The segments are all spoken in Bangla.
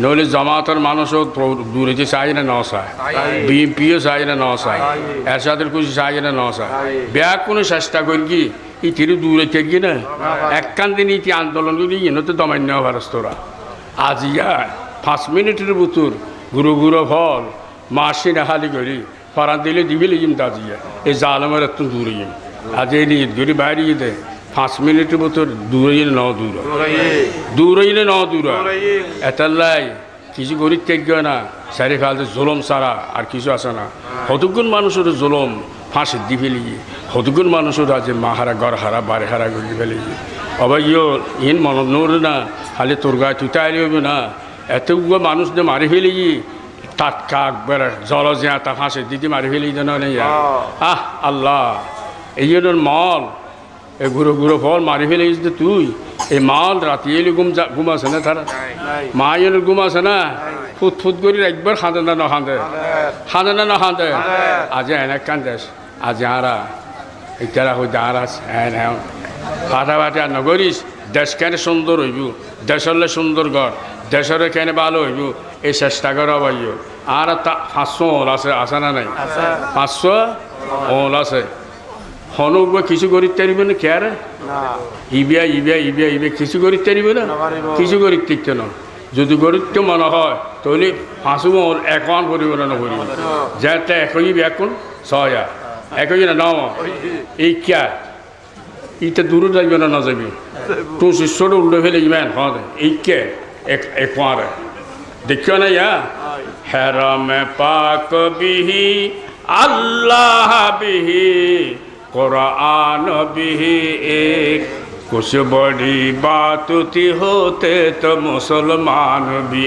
নইলে জামাতের মানুষও প্র- দূরে যে চাই না ন চায়। বিএনপিও চাই না ন চায়। এরশাদের কিছু চাই না ন চায়। ব্যাগ কোনো চেষ্টা করি কি? ইতির দূরে থেকে না। একখান দিন ইতি আন্দোলন করি ইনো তো দমান্য ভারস্তরা আজিয়া পাঁচ মিনিটের বুতুর গুরু গুরু ফল মাসি নাহালি করি ফরান দিলে দিবি লিজিম তাজিয়া এই জালমের এত দূরে ইম। আজ এই নিয়ে যদি বাইরে দে। পাঁচ মিনিটের বুতুর দূরে ন দূর। দূরই ন দূর। এতাল্লাই কিছু গরিব ত্যাগ না সারি ফেলতে জুলম সারা আর কিছু আছে না। হতগুণ মানুষের জোলম ফাঁসি দি ফেলি হতগুণ মানুষের আছে মাহারা গড় হারা বারে হারা গড়ি ফেলি অবাইয় ইন মন নোর না খালি তোর গায়ে তুই আইলি হবে না এতগুলো মানুষ যে মারি ফেলি টাটকা একবার জল জিয়া তা ফাঁসি দিদি মারি ফেলি যেন নেই আহ আল্লাহ। এই জন্য মল এ ঘুরো ঘুরো ফল মারি ফেলে যে তুই। এই মাল রাতি এলে গুম যা ঘুম আছে না তারা। মা এলে ঘুম আছে না। ফুট ফুট করে একবার খাঁদে না নখাঁদে খাঁদে। না নখাঁদে আজ এনে কান্দেস আজ আরা। ইতারা হইতে আরাস হ্যাঁ হ্যাঁ। ফাটাফাটি আর নগরিস দেশ কেন সুন্দর হইব। দেশলে সুন্দর ঘর। দেশের কেন ভালো হইব। এই চেষ্টা করা পাইও আর তা পাঁচশো ওল আছে আছে না নাই? পাঁচশো ওল আছে। হনুক কিছু করিতে পারিবে না কে ইবিয়া ইবিয়া ইবিয়া ইবিয়া কিছু করিতে পারিবে না? কিছু করিতে না। যদি গরিত মনে হয় তাহলে হাঁসু মল একাউন্ট করিব না নকরিব যাতে একই এখন ছয় একই না নম। এই কিয়া ইটা দূরে যাইবে না না যাবি তোর শিষ্যটা উল্টে ফেলে ইমান হ্যাঁ এই কে? এক একোয়ারে দেখিও না ইয়া? হেরম পাক বিহি আল্লাহ বিহি। এক। কুশ বড়ি বাতুতি হতে তো মুসলমান বি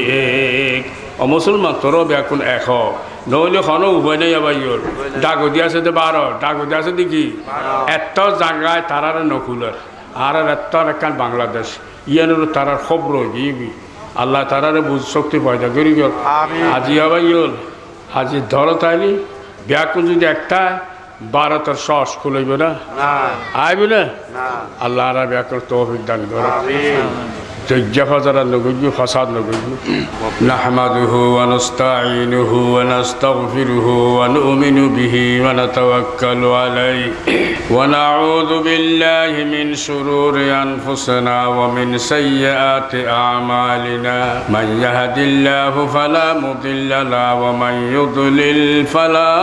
এক। অ মুসলমান তোর এখন এশ। নহ'লে খনো উভয় নাই বাইৰ দাগতি আছে দে বাৰ। দাগতি আছে দেখি এত জাগাই তাৰাৰ নখুলৰ আর এত্তার একখান বাংলাদেশ। ইয়ানোর তারার খবর হইবি আল্লাহ তারারে বুঝ শক্তি পয়দা করি গেল। আজি আবাই ইয়োল। আজি ধরো তাইলি। ব্যাকুল যদি একটা বারো তোর সস খুলইব না? আইবি না? আল্লাহ আর তৌফিক দান করে تجف زر لغي فساد لغي نحمده ونستعينه ونستغفره ونؤمن به ونتوكل عليه ونعوذ بالله من شرور أنفسنا ومن سيئات أعمالنا من يهد الله فلا مضل له ومن يضلل فلا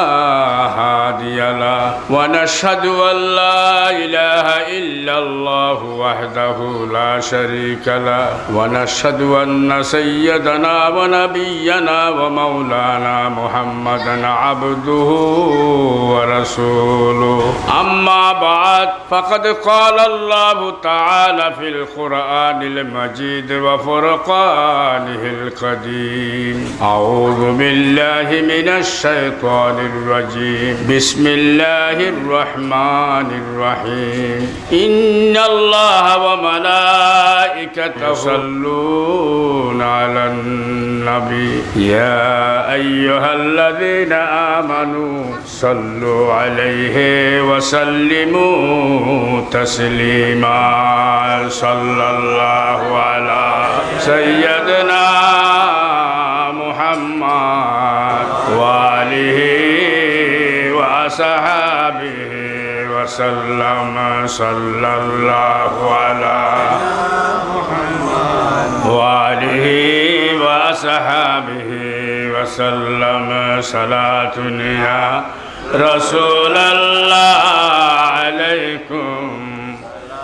هادي له ونشهد أن لا إله إلا الله وحده لا شريك له ونشهد أن سيدنا ونبينا ومولانا محمدا عبده ورسوله أما بعد فقد قال الله تعالى في القرآن المجيد وفرقانه القديم أعوذ بالله من الشيطان الرجيم بسم الله الرحمن الرحيم إن الله وملائكته يصلون على النبي. يا أيها الذين آمنوا صلوا عليه وسلموا تسليما. صلى الله على سيدنا محمد وآله وأصحابه وسلم. صلى الله على وآله وصحابه وسلم صلاة يا رسول الله عليكم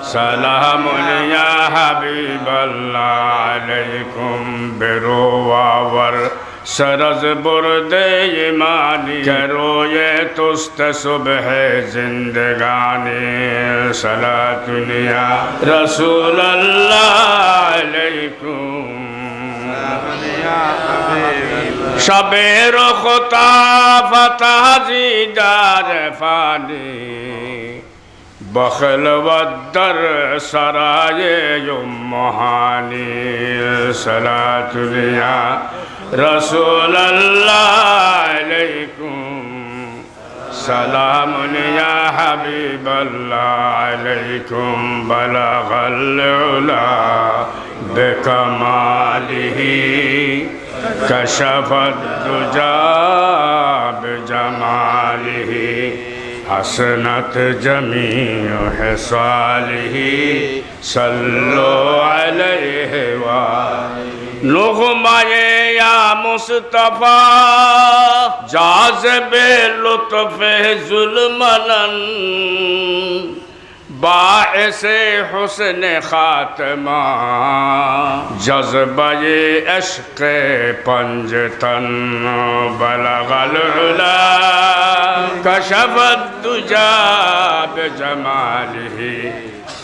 سلام يا حبيب الله عليكم بروا سرز सरस बुरदे मानी करो ये तुस्त सुबह जिंदगानी सला दुनिया रसूल शबेर खुता फता जीदार फानी बखलवदर सराय युम महानी सला दुनिया صلاة یا رسول الله عليكم سلام يا حبيب الله عليكم بلغ العلا بكماله كشف الدجى بجماله حسنت جميع حصاله صلوا عليه وآله نغمائے یا مصطفیٰ جازب لطف ظلمنن باعث حسن خاتمہ، جذبہ عشق پنجتن بلغ العلا، کشف الدجا بجماله۔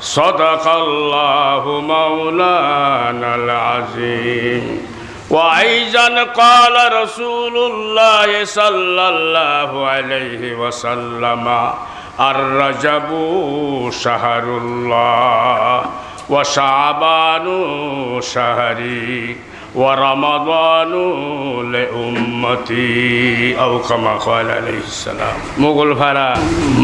صدق الله مولانا العظيم وأيضا قال رسول الله صلى الله عليه وسلم الرجب شهر الله وشعبان شهري ورمضان لأمتي أو كما قال عليه السلام মুঘল ফারা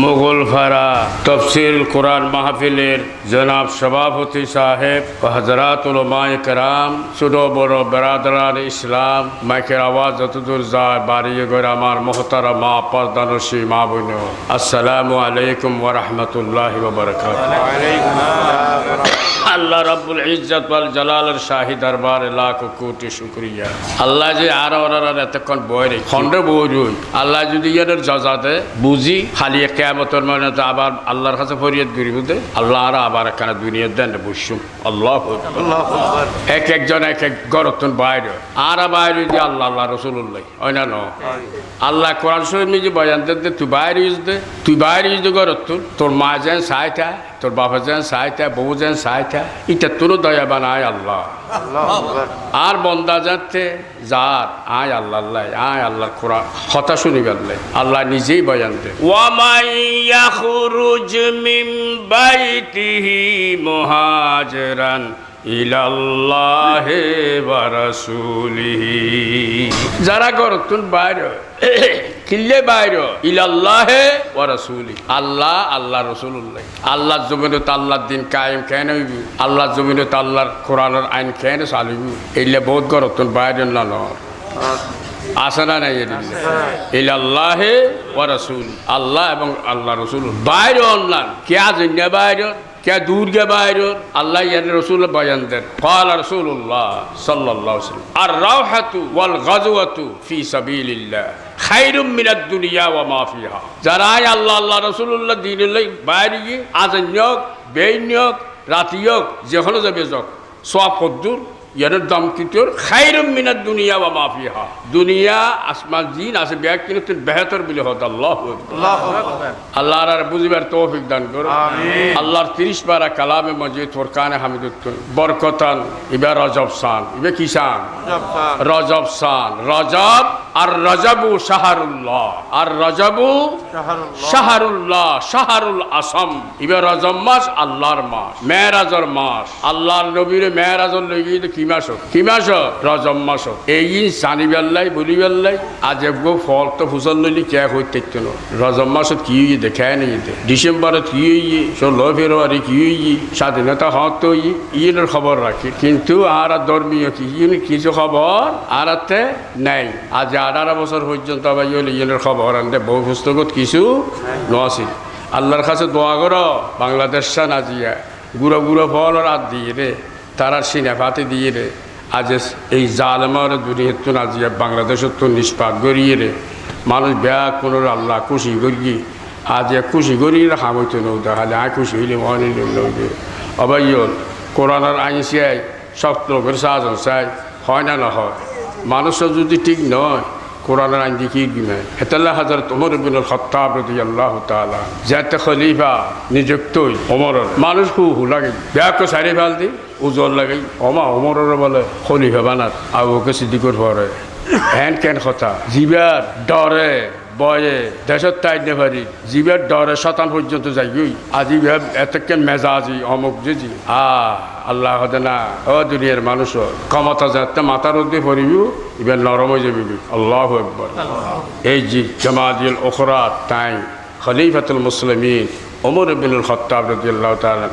মুঘল ফারা তফসিল কোরআন মাহফিলের জনাব সভাপতি সাহেব ও হজরাত উলমায় কেরাম ছোট বড় বেরাদরান ইসলাম মাইকের আওয়াজ যতদূর যায় বাড়িয়ে করে আমার মহতারা মা পর্দানসী মা বোন আসসালামু আলাইকুম ওরহমতুল্লাহ বরকাত আল্লাহ রাব্বুল ইজ্জত ওয়াল জালালের শাহী দরবার লাখ কোটি শুকরিয়া। আল্লাহ যে আর ওনারা এতক্ষণ বই রে খন্ডে বই রই। আল্লাহ যদি ইয়াদের জজাতে বুঝি খালি কেয়ামতের মানে তো আবার আল্লাহর কাছে ফরিয়াদ করি বুঝতে আল্লাহ আর আবার একখানা দুনিয়ার দেন বসুম আল্লাহ এক একজন এক এক গরতন বাইরে। আর বাইরে যে আল্লাহ আল্লাহ রসুল্লাহ ওই না ন? আল্লাহ কোরআন শরীফ নিজে বয়ান দে তুই বাইরে ইউজ দে তুই বাইরে ইউজ দে গরতন। তোর মা যেন সাইটা তোর বাবা যেন সাইটা বউ যেন সাইটা এটা তোরও দয়া বানায় আল্লাহ। আর বন্দা যাতে যার আয় আল্লাহ আল্লাহ আয় আল্লাহ কোরআন কথা শুনি বেললে আল্লাহ নিজেই বয়ান দে। ওয়ামাই ইয়াখরুজ মিন বাইতিহি মুহাজিরান ইলাল্লাহি ওয়া রাসূলিহি। যারা গরতুন বাইরে কিল্লে বাইরে ইলাল্লাহে ওয়া রাসূলি আল্লাহ আল্লাহ রাসূলুল্লাহ আল্লাহর জমিনে তো আল্লাহর দিন কায়েম কেন হইব আল্লাহর জমিনে তো আল্লাহর কোরআনের আইন কেন চালিব এইলে বহুত গরতুন বাইরে না নয় আছে না নাই ইলাল্লাহে ওয়া রাসূল আল্লাহ এবং আল্লাহ রসুল বাইরে অনলাইন কে জন্য বাইরে কে দূর গে বাইরে আল্লাহ ইয়ার রসুল বয়ান দেন قال رسول الله صلى الله عليه وسلم الروحة والغزوة في سبيل الله খাইরুম মিনাদ দুনিয়া ওয়া মাফিহা যারাই আল্লাহ আল্লাহ রসুল্লাহ দিনুল্লাহ বাইরে গিয়ে আজান নিয়োগ বেইন নিয়োগ রাতি হোক যেখানে যাবে যোগ সোয়া ফদ্দুর ইয়ানোর দাম কিতোর খাইরুম মিনাদ দুনিয়া ওয়া মাফিহা দুনিয়া আসমান জিন আছে ব্যাগ কিনে তোর বেহতর বলে হত আল্লাহ আল্লাহ আর বুঝিবার তৌফিক দান করো। আল্লাহর তিরিশ বারা কালামে মজিদ ফোরকানে হামিদুত বরকতান ইবা রজব সান ইবে কিসান রজব সান রজব আর রজবু শাহরুল্লাহ। আর রজবু শাহরুল্লাহ। শাহরুল আসম। ইবে রজব মাস আল্লাহর মাস মেয়েরাজর মাস। আল্লাহর নবীর মেয়েরাজর লইগি কি মাস হোক? কি মাস হোক? রজব মাস হোক। এই সানি বেল্লাই বলি বেল্লাই আজ গো ফল তো ফুসল লইলি কে হই দেখতো না? রজব মাসত কি হইয়ে দেখায় নি ডিসেম্বরত কি হইয়ে? ষোলো ফেব্রুয়ারি কি হইয়ে? স্বাধীনতা হত তো ইয়ের খবর রাখি। কিন্তু আর ধর্মীয় কি? কিছু খবর আর আতে নাই। আজ আঠারো বছর পর্যন্ত আবার ইয়ে ইয়ের খবর আনতে বহু পুস্তকত কিছু নছিল। আল্লাহর কাছে দোয়া করো, বাংলাদেশ সানাজিয়া গুঁড়ো গুঁড়ো ফল রাত দিয়ে রে, তারা সিনেফাতে দিয়ে রে, আজ এই জালমার দুনিয়ার তো নাজিয়া বাংলাদেশের তো নিষ্পাত গড়িয়ে রে। মানুষ বেয়া কোনো আল্লাহ খুশি করি আজ খুশি করি হামইতো নৌ দেখালে আয় খুশি হইলে মনে নৌকে অবাইল কোরআনার আইন চাই সব লোকের সাহায্য চাই, হয় না না হয়। মানুষের যদি ঠিক নয় কোরআনের আইন কি গিমে হেতাল্লাহ হাজরত ওমর ইবিনুল খত্তাব রদি আল্লাহ তালা যাতে খলিফা নিযুক্ত অমরের মানুষ হু লাগে। ব্যাগ সারি দি উজল লাগে। অমা ওমরের বলে, খলিফা বানাত। আবুকে সিদ্দিকর পরে। হ্যান কেন কথা? জিবার ডরে। বয়ে দেশের তাই নে পারি। জীবের ডরে শতান পর্যন্ত যাই আজি এতক্ষণ মেজাজি, অমুক জিজি আ, আল্লাহ হদে না। ও দুনিয়ার মানুষ, ক্ষমতা যাতে মাথার উদ্দে পড়িব, এবার নরম হয়ে যাবি আল্লাহ একবার এই জি জামাদিল ওখরাত তাই। খলিফাতুল মুসলিমিন ওমর বিনুল খত্তাব রদিয়াল্লাহ তাআলা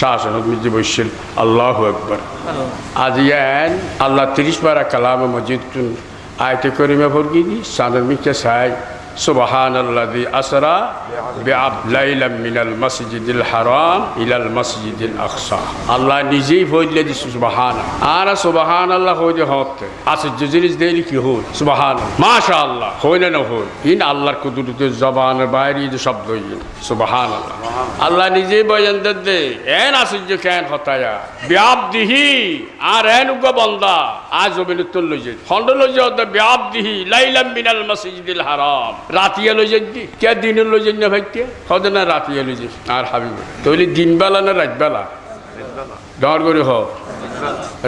শাসন মিজি বৈশিল। আল্লাহ একবার আজিয়ান আল্লাহ তিরিশ বারা কালাম মসজিদ আয়তে করিমে ভর্গি দি সানের মিকে সাই সুবহান আল্লাদি আসরা বিআব লাইলাম মিনাল মসজিদিল হারাম ইলাল মসজিদিল আকসা আল্লাহ নিজেই বললে দি সুবহান আর সুবহান আল্লাহ হইতে হতে আছে যে জিনিস দেরি কি হই সুবহান মাশা আল্লাহ হই না না হই ইন আল্লাহর কুদরতে জবানের বাইরে যে শব্দ ইন সুবহান আল্লাহ আল্লাহ নিজেই বয়ান দে এন আশ্চর্য কেন হতায়া ব্যাপ দিহি আর এন উগ বন্দা আজ জমিন রাতিয়া লইছে দি কে দিনে লইছে না ভাইকে হদে না রাতিয়া লইছে আর হাবিব তৈলি দিনবেলা না রাতবেলা? ডর করে হ।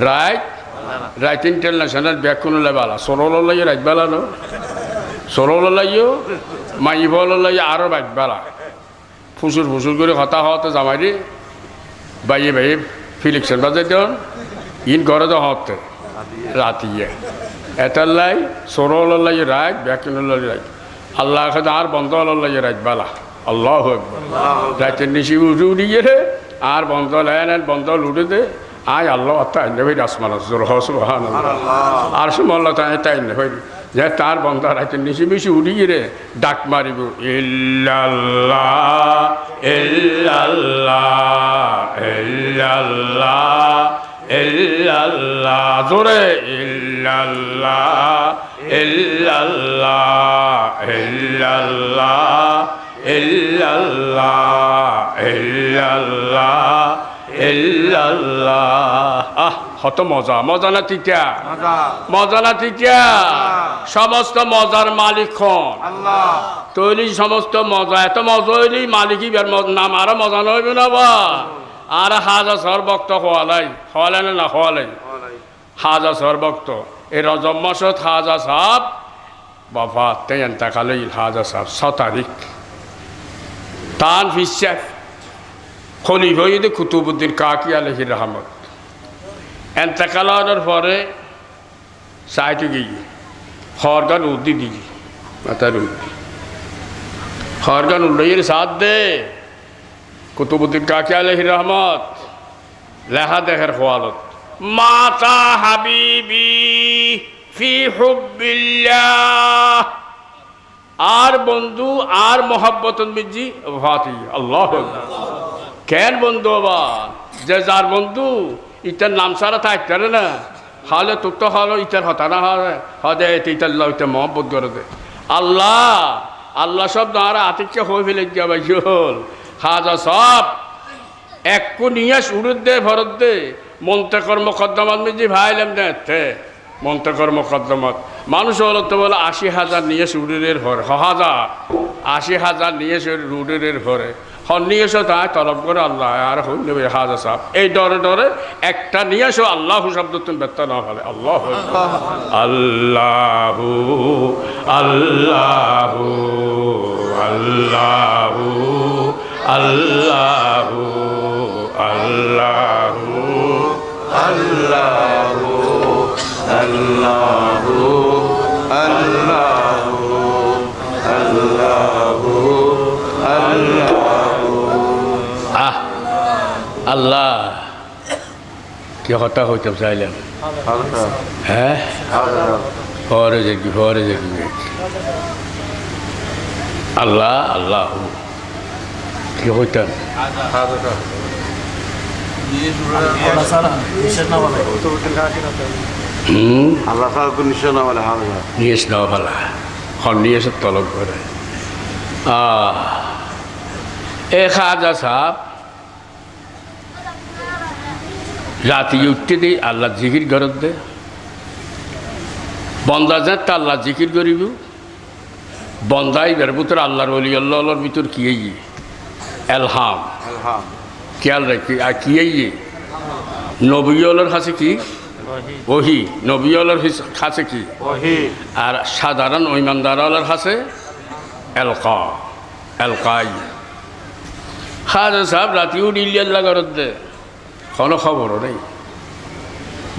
রাইট রাইট ইন্টারন্যাশনাল ব্যাকুন লেবালা সরল লাগে রাতবেলা নো সরল লাইও মাইবল লাগে আরও রাতবেলা। ফুসুর ফুসুর করে হতা হতে জামাই বাইয়ে বাইয়ে ফিলিকশন বাজে দেন ইন ঘরে তো হতে রাতিয়ে। এটার লাই সরল লাই রাত ব্যাকিন লাই রাত আল্লাহ আর বন্ধ লাই রাত বালা আল্লাহ একবার রাতের নিশি উঠে উঠিয়ে রে আর বন্ধ লেন বন্ধ লুটে দে। আয় আল্লাহ তাই নেবে আসমান জোর হসবাহান আর সুমল্লা তাই তাই নেবে যে তার বন্ধ রাতে নিশি বেশি উঠিয়ে রে ডাক মারিব ইল্লাল্লাহ ইল্লাল্লাহ ইল্লাল্লাহ ইল্লাল্লাহ জোরে ইল্লাল্লাহ ইল্লাল্লাহ ইল্লাল্লাহ ইল্লাল্লাহ ইল্লাল্লাহ আহ কত মজা মজা না তিতা? মজা। না তিতা? সমস্ত মজার মালিক খন তৈরি সমস্ত মজা এত মজা হইলেই মালিকই নাম আরও মজা নইবে না বা? আর হাজা সর ভক্ত হওয়ালাই হওয়ালাই না না হওয়ালাই হাজা সর ভক্ত এই রজব মাসত হাজা সাহ বাবা তেন তাকালেই হাজা সাহ ছ তারিখ তান ফিসার খলিফা ঈদ কুতুবুদ্দিন কাকি আলহির রহমত। এন্তেকালানোর পরে সাইটে গিয়ে হরগান উদ্দি দিই মাতার উদ্দি হরগান উল্লইয়ের সাথ দে কুতুবুদ্দিন কাকি আলহির রহমত লেহা দেহের খোয়ালত। মাতা হাবিবি ফি হুব্বিল্লাহ। আর বন্ধু, আর মোহাব্বত মিজি ভাতি আল্লাহ কেন বন্ধু আবার যে যার বন্ধু ইটার নাম সারা থাকতে না। হলে তোর তো হলো ইটার হতা না হবে হদে ইটার ইটা মহব্বত করে দে। আল্লাহ আল্লাহ সব দাঁড়া আতিককে হয়ে ফেলে ভাই হল হাজা সব, একু নিয়ে শুরুর দে ভরত দে। মন্ত্রকর মকদ্দমাত মিজি ভাই ভাইলাম দে মন্ত্রকর মকদ্দমাত। মানুষ হলো তো বলে আশি হাজার নিয়ে সুরের ভরে। হ হাজার। আশি হাজার নিয়ে রুডের ভরে। হন নিয়ে তাই তলব করে আল্লাহ। আর হই নেবে হাজার সাহ এই ডরে ডরে একটা নিয়ে এসো, আল্লাহ শব্দ তুমি ব্যর্থ না হলে। আল্লাহ আল্লাহ আল্লাহ আল্লাহ আল্লাহ আল্লাহ। আহ আল্লাহ। কি হতা হইতাম চাইলাম। হ্যাঁ? পরে দেখি দেখি। আল্লাহ আল্লাহ। কি হইতাম? আল্লাহ না আহ এ খাজা উঠতে দেই আল্লাহ জিকির ঘরত দে বন্দা যাত তা আল্লাহ জিকির করিব বন্দাই বের ভিতর আল্লাহর অলি আল্লাহর ভিতর কি এলহাম হ্যাঁ খেয়াল রাখি আর কি এই নবীলের কাছে কি ওহি নবীলের কাছে কি আর সাধারণ ইমানদারের কাছে এলকা এলকাই খাজা সাহেব রাতিও ডিলিয়াল্লা ঘরত দে কোনো খবরও নেই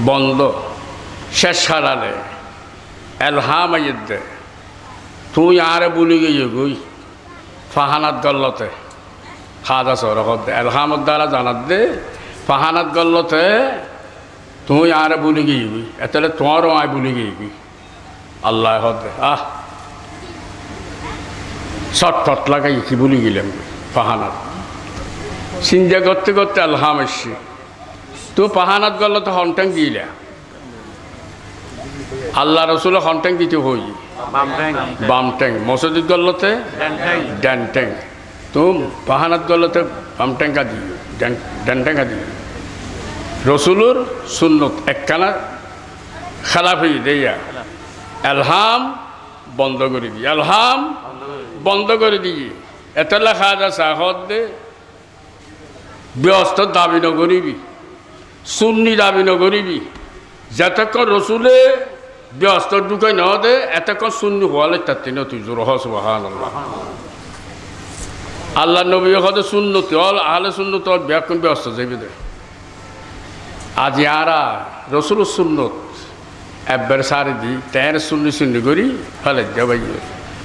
বন্ধ শেষ হারালে এলহাম আইয়ের দে তুই আরে বলি গিয়ে গুই ফাহানাত গল্লতে খাজা সরকত এলহামত দ্বারা জানাত দে ফাহানাত গল্লতে তুই আরে বলি গিয়ে গুই এতলে তোমারও আয় বলি গিয়ে গুই আল্লাহ হদ আহ। শট টট লাগাই কি বলি গেলাম পাহানাত। চিন্তা করতে করতে আলহাম এসছি। তো পাহানাত গেল তো হন্টাং দিলা আল্লাহ রসুল হন্টাং দিতে হই। বাম ট্যাং মসজিদ গল্লতে? ড্যান ট্যাং তো পাহানাত গল্লতে বাম ট্যাঙ্কা দিই ড্যান ট্যাঙ্কা দিই রসুলুর সুন্নত একখানা খেলাফি দেয়া এলহাম বন্ধ করে দিই এলহাম বন্ধ করে দিই এত লেখা যা সাহত দে ব্যস্ত দাবি নকরিবি সুন্নি দাবি নকরিবি যতক্ষণ রসুলে ব্যস্ত ঢুকাই ন দে এতক্ষণ সুন্নি হওয়ালে তাতে ন তুই জোর হস আল্লাহ নবী হতে সুন্নতি অল আহলে সুন্নত ব্যাকুন ব্যস্ত যাইবে আজি আরা রসুল সুন্নত একবার সারি দি তের সুন্নি সুন্নি করি ফেলে যাবাই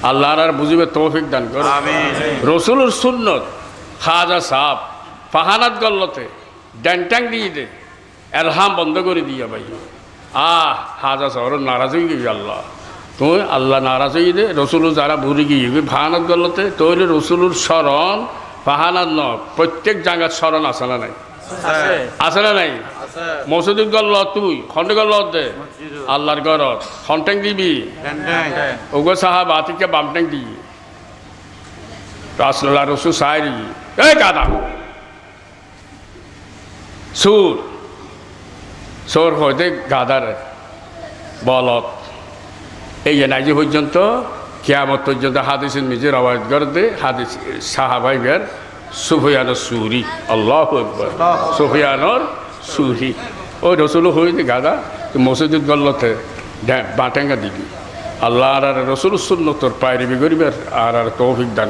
আল্লাহ আর বুঝিবে তৌফিক দান কর। রসুলের সুন্নত খাজা সাপ ফাহানাত গল্লতে ড্যাংট্যাং দিয়ে দে এলহাম বন্ধ করে দিয়ে ভাই। আহ হাজা শহর নারাজ হয়ে আল্লাহ। তুই আল্লাহ নারাজ হয়ে দে রসুল যারা ভুলে গিয়ে ফাহানাত গল্লতে তৈরি রসুলুর স্মরণ ফাহানাত ন প্রত্যেক জায়গার স্মরণ আসে না নাই? আছে। না নাই? মসজিদ গল্ল তুই খন্ড গল্ল দে। আল্লাহর ঘরত খন্টেং দিবি? ওগো সাহাব আতিকে বামটেং দি। রাসলাল্লাহ রসুল সাইরি এই গাদা সুর। সোর হইতে গাদার বলত। এই যে নাজি পর্যন্ত কেয়ামত পর্যন্ত হাদিস নিজের আওয়াজ করতে হাদিস সাহাবাইগার সুফিয়ান সুরি আল্লাহ একবার সুরি। ওই রসুলও হয়েছে গাদা মসজিদ গল্লতে বাটেঙ্গা দিবি। আল্লাহ আর রসুল সুন্নতর পায়রিবি গরিবের আর আর তৌফিক দান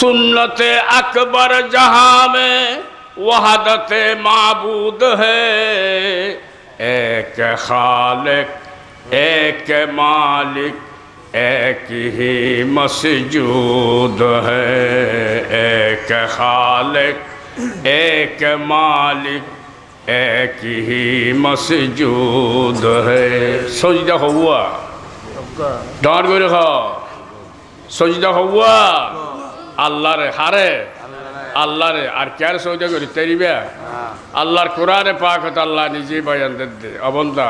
সুন্নতে আকবর জাহামে ওয়াহাদতে মাবুদ হে। এক খালেক एक खालिक एक मालिक एक ही मसजूद है एक खालिक एक मालिक एक ही मसजूद है सजदा हुआ ডাঁট করে খাও সজিদা হওয়া আল্লাহরে হারে আল্লাহরে আর ক্যার সৌদা করি তেরিবে আল্লাহর কোরআনে পাক হতো আল্লাহ নিজে বয়ান দে অবন্দা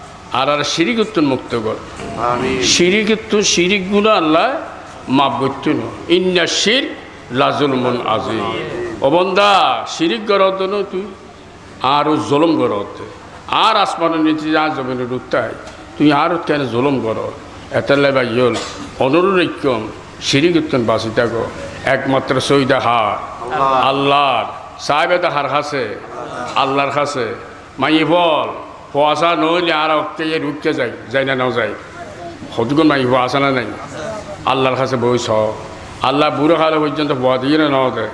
আর আর শিরিক উত্তর মুক্ত কর। শিরিক উত্তর শিরিকগুলো আল্লাহ মাপ করত না ইন্না শির লাজুল মন আজি অবন্দা শিরিক গরত না তুই আরও জলম গরত আর আসমানের নীতি যা জমিনের উত্তায় তুই আর কেন জলম গরত এতালে বা ইয়ল অনুরৈক্যম সিরিগুত্তন বাসি থাকো। একমাত্র সৈদা হার। আল্লাহর সাহেবেদা হার খাসে। আল্লাহর খাসে। মাই বল। পয়সা নইলে আর অক্কে রুখতে যাই যাই না নাও যাই সতুকুন মাই আসা না নাই? আল্লাহর কাছে বইস আল্লাহ বুড়ো কালে পর্যন্ত বয়া দিয়ে না দে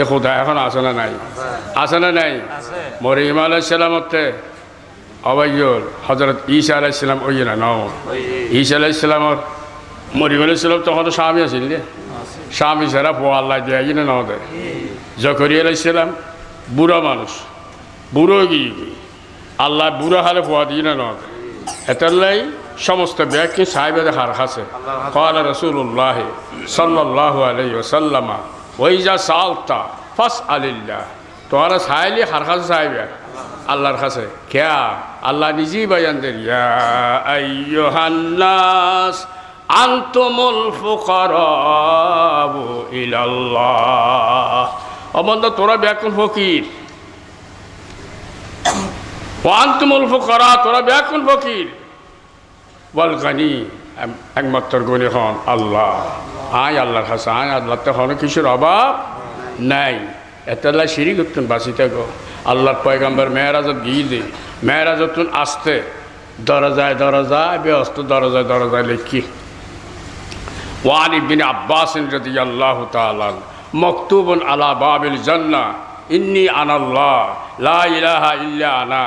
এ খোদা এখন আসে না নাই? আসে না নাই? মরিম আলাইসালামতে অবাইল হজরত ঈসা আলাইসালাম ওই না নাও ঈসা আলাইসালামর মরিম আলাইসালাম তখন স্বামী আছিল দে। স্বামী ছাড়া পো আল্লাহ দিয়ে নাও দে জকরি আলাইসালাম বুড়ো মানুষ বুড়ো গিয়ে আল্লাহ বুড়া হারে ফুয়া দিয়ে না এতাল্লাই সমস্ত ব্যাগকে সাহেবের হার হাসে কাল রসুল্লাহ সাল্লাহ আলাই ওসাল্লামা ওই যা সালতা ফাস আলিল্লাহ তোমারা সাহেলি হার হাসে সাহেবের আল্লাহর কাছে কেয়া? আল্লাহ নিজেই বাজান দেন ইয়াস আন্তমল ফোকার ইলাল্লাহ। অবন্ধ তোরা ব্যাকুল ফকির। ও আন্তমুল ফুকারা, তোরা ব্যাকুল ফকির। বল গানি একমাত্র গনি হন আল্লাহ। আয় আল্লাহর কাছে আয় আল্লাহ, তো হন কিছুর অভাব? নাই। এতলা সিঁড়ি করতেন বাসিতে গো আল্লাহর পয়গাম্বর মেয়েরাজত গিয়ে দে। মেয়েরাজতুন আসতে। দরজায় দরজায়, ব্যস্ত দরজায় দরজায় লিখি। ওয়ানি বিন আব্বাস রদি আল্লাহ তালান মকতুবন আলা বাবিল জান্না ইন্নি আনাল্লাহ, লা ইলাহা ইল্লা আনা।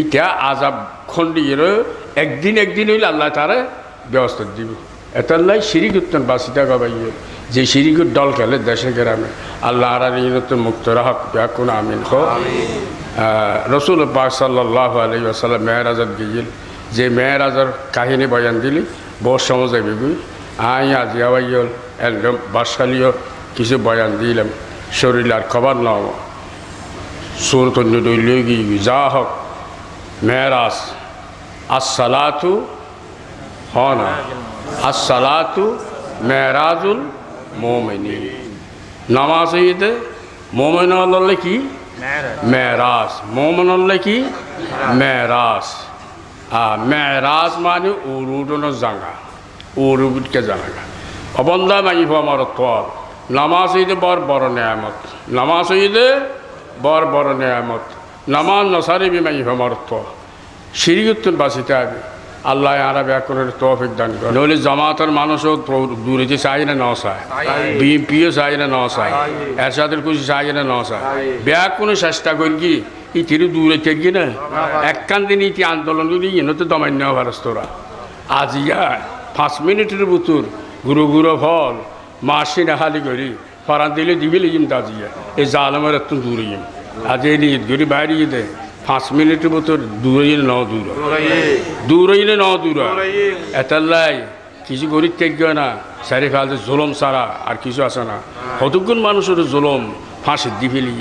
ইটা আজাব খন্ডিয়ের একদিন একদিন হইলে আল্লাহ তারা ব্যবস্থা দিব। এতাল্লাই শিরিক উত্তন বাসিটা গবাইয়ে যে শিরিকের দল খেলে দেশে গ্রামে। আল্লাহ আর ইনতন মুক্ত রাহক ব্যাকুন আমিন হো রসুল পাক সাল্লাহ আলী আসাল্লাম মেহরাজত গিয়েছিল। যে মেয়েরাজের কাহিনী বয়ান দিলি বহু সমাজে বিবি। আই আজি আবাইল একদম বাসকালীয় কিছু বয়ান দিলাম। শরীর আর খবর নাও। সুরত নিডইলে গিয়ে যা হোক। মেয়েরাজ আসসালাতু হন আসসালাতু মেয়েরাজুল মোমিনী নামাজ ঈদে মোমেন কি? মেরাজ মোমন কি? মেরাজ মেরাজ মানে উরুডন জাঙ্গা উরুবিটকে জানাগা অবন্ধা মাই আমার তল নামাজ ঈদে বর বড় নেয়ামত নামাজ ঈদে বর বড় নেয়ামত। নামাজ নসারি বি মাই আমার তল সিরিগুত্তন বাসিতে হবে আল্লাহ আরা ব্যাকরণের তৌফিক দান করে নইলে জামাতের মানুষও প্র- দূরে যে চাই না ন চায় বিএনপিও চাই না ন চায় এরশাদের কিছু চাই না ন চায় ব্যাক কোনো চেষ্টা করি কি? ইতিরও দূরে থেকে না। একখান দিন ইতি আন্দোলন করি ইনতে দমান্য ভারস্তরা আজিয়া পাঁচ মিনিটের বুতুর গুরু গুরু ফল মাসি নাহালি করি ফরান দিলে দিবি লিম দাজিয়া। এই জালমের এত দূরে ইম আজ এই নিয়ে গরি বাইরে দে পাঁচ মিনিটের বুতুর দূরে ন দূর। দূর হইলে ন দূর। এতাল্লাই কিছু গরিব থেকে না সারি ফেলতে জুলম সারা আর কিছু আছে না। হতগুণ মানুষের জুলম ফাঁসি দি ফেলি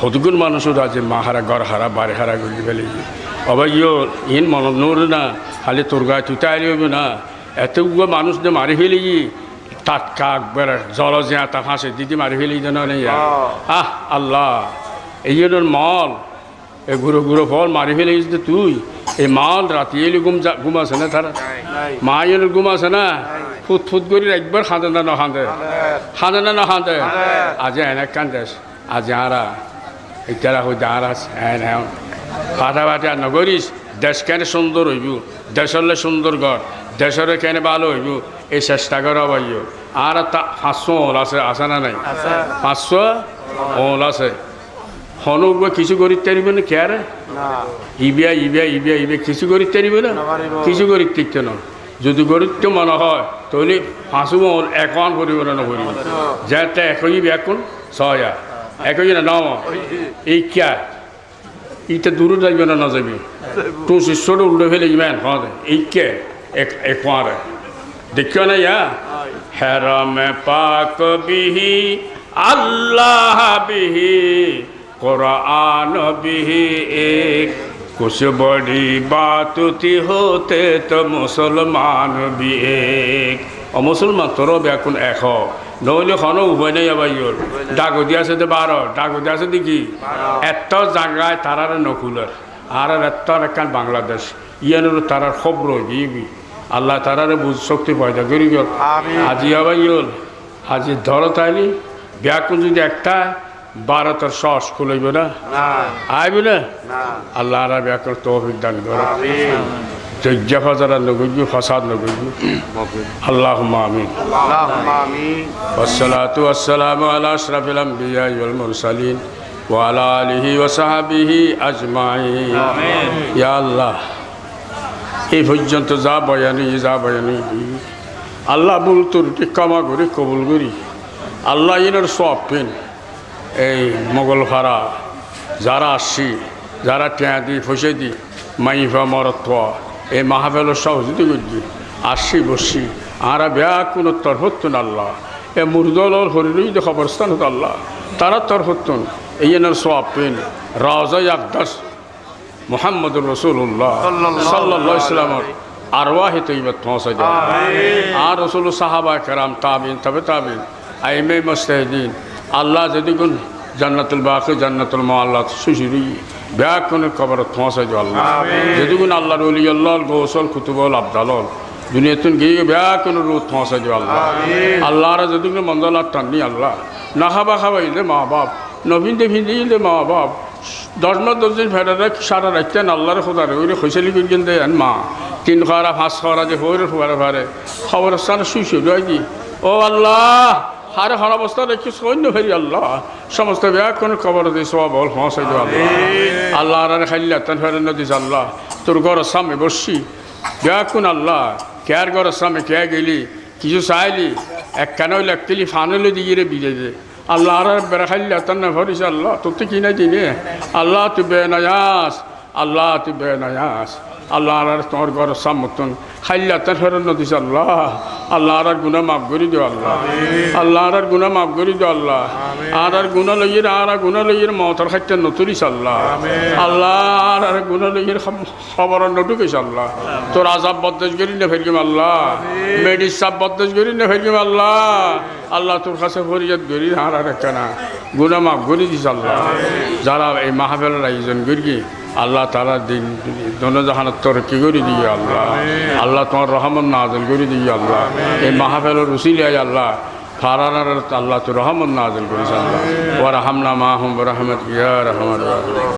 হতগুণ মানুষের আছে মাহারা ঘর হারা বাড়ি হারা গলি ফেলি অবাই ইন মন নোর না খালি তোর গায়ে তুই আইলি হইবে না। এতগুলো মানুষ যে মারি ফেলি একবার জল জিয়া তা ফাঁসি দিদি মারি ফেলি যেন নেই আহ আল্লাহ। এই জন্য মল এ ঘুরো ঘুরো ফল মারি ফেলে যে তুই। এই মাল রাতি এলি ঘুম আছে না তারা। মা ঘুম আছে না। ফুট ফুট করি একবার খাঁদে না নখাঁদে খাঁদে। না নখাঁদে আজ এনে কান্দেস আজ আরা ইতারা হই দাঁড়াস হ্যাঁ হ্যাঁ ফাটা ফাটা নগরিস দেশ কেন সুন্দর হইব? দেশলে সুন্দর ঘর দেশের কেন ভালো হইব? এই চেষ্টা করা পাইও আর তা পাঁচশো ওল আছে আছে না নাই? পাঁচশো ওল আছে। হনুক কিছু করিতে পারিবে না কে ইবিয়া ইবিয়া ইবিয়া ইবিয়া কিছু করিতে পারিবে না? কিছু করিতে না। যদি গরিত মনে হয় তাহলে মল এখন করিব না নকরিব যাতে একই এখন ছয়া একই না নম। এই ক্যা ইটা দূরে যাইবে না না যাবি তোর শিষ্যটা উল্টে ফেলে ইমান হ্যাঁ এই কে? এক এক দেখিও না ইয়া? হেরম পাক বিহি আল্লাহ বিহি। কোরআন বিহি এক। কুশ বড়ি বাতুতি হতে তো মুসলমান বি এক। অ মুসলমান তোর এখন এশ। নহ'লে খনো উভয় নাই বাইৰ ডাগতি আছে দে বাৰ। ডাগতি আছে নেকি এত জাগাই তাৰাৰে নখুলাৰ আর এত্তার একখান বাংলাদেশ। ইয়ানোর তারার খবর দিবি আল্লাহ তারারে বুঝ শক্তি পয়দা করি গেল। আজি আবাই গেল আজি ধরো তাইলি। ব্যাকুল যদি একটা বারোটার সস খুলইব না? আইব না? আল্লাহ আর এখন তৌফিক দান করে চৈজ্জা ফাজারা নগরবি ফসাদ নগরবি আল্লাহ আমিন। আসসালাতু আসসালামু আলা আশরাফিল আম্বিয়া ওয়াল মুরসালিন ওয়ালা আলিহি ওয়া সাহাবিহি আজমাইন। ইয়া আল্লাহ এই পর্যন্ত যা বয়ানি যা বয়ানি আল্লাহ করি কবুল করি। আল্লাহ ইনার সব পেন এই মোগল ভাড়া যারা আসছি যারা টেঁয়া দি ফসে দি মাইফা মরত্ব এই মাহাবেল সহযোগিতা করছি আসছি বসছি আরা ব্যাগ কোনো তর হতুন আল্লাহ। এ মুরদল হরিরই যে খবরস্থান হতো আল্লাহ তারা তর হতুন এই এনার সব পেন রাজা আকদাস মোহাম্মদুর রসুল্লাহ সাল্লাহ ইসলামর আরওয়াহি তৈবত পৌঁছে যায়। আর রসুল সাহাবা কেরাম তাবিন তবে তাবিন আইমে মস্তাহিদিন আল্লাহ যদি গুণ জান্নাতুল বাকি জান্নাতুল মাল্লা সুশুরি ব্যাগ কোন কবর পৌঁছে যায় আল্লাহ। যদি গুণ আল্লাহর অলি আল্লাহ গৌসল কুতুবল আবদালল দুনিয়াতুন গিয়ে ব্যাগ কোন রুদ পৌঁছে যায় আল্লাহ। আল্লাহরা যদি গুণ মন্দলার টাননি আল্লাহ। না খাবা খাবাইলে মা বাপ নবীন দেভিন দিলে মা বাপ। দশ মাস দশ দিন ফেরারে সারা রাখতেন আল্লাহর খোদারে ওই খৈশালি করিয়েন দেন মা? তিন খারা পাঁচ খারা যে হইরে ফুয়ারে ফারে খবর স্থানে শুই দি ও আল্লাহ! হারে হর অবস্থা রেখে সৈন্য ফেরি আল্লাহ। সমস্ত খবর দিয়ে সব বল আল্লাহ। আল্লাহ আর খাইলে তেন ফেরেন নদীস আল্লাহ তোর ঘরের সামনে বসছি কোন আল্লাহ কেয়ার ঘরের সামনে কে গেলি? কিছু চাইলি? এক কেন লাগতিলি ফানলে দিয়ে রে বিজে দে। আল্লাহ আর বেড়া খাইলে তেন না ভরিস আল্লাহ। তোর তো কিনে দিনে? আল্লাহ তুই বে নয়াস। আল্লাহ তুই বে নয়াস। আল্লাহ আর তোমার ঘর সামতন খাইলে তেন ফেরত নদিস আল্লাহ। আল্লাহ আর গুণা মাফ করি দিও আল্লাহ। আল্লাহ আর গুণা মাফ করি দিও আল্লাহ। আর আর গুণা লইয়ের আর গুণা লইয়ের মতর খাইতে নতুরিস আল্লাহ। আল্লাহ আর আর গুণা লইয়ের খবর নটুকিস আল্লাহ। তোর আজাব বদ্দেশ করি না ফেরকিম আল্লাহ। মেডিস সাপ বদ্দেশ করি না ফেরকিম আল্লাহ। আল্লাহ তোর কাছে ফরিয়াদ করি আর আর কেনা গুণা মাফ করি দিস আল্লাহ। যারা এই মাহাবেলার আয়োজন করি আল্লাহ তালা দিন দনজাহানের কি করে দিয়ে আল্লাহ? আল্লাহ তোমার না নাজল করে দিয়ে আল্লাহ। এই মাহাফেলের উসিলিয়ায় আল্লাহ ফারানার আল্লাহ তো না নাজল করিস আল্লাহ। ওরা হামনা মাহম রহমত ইয়া রহমান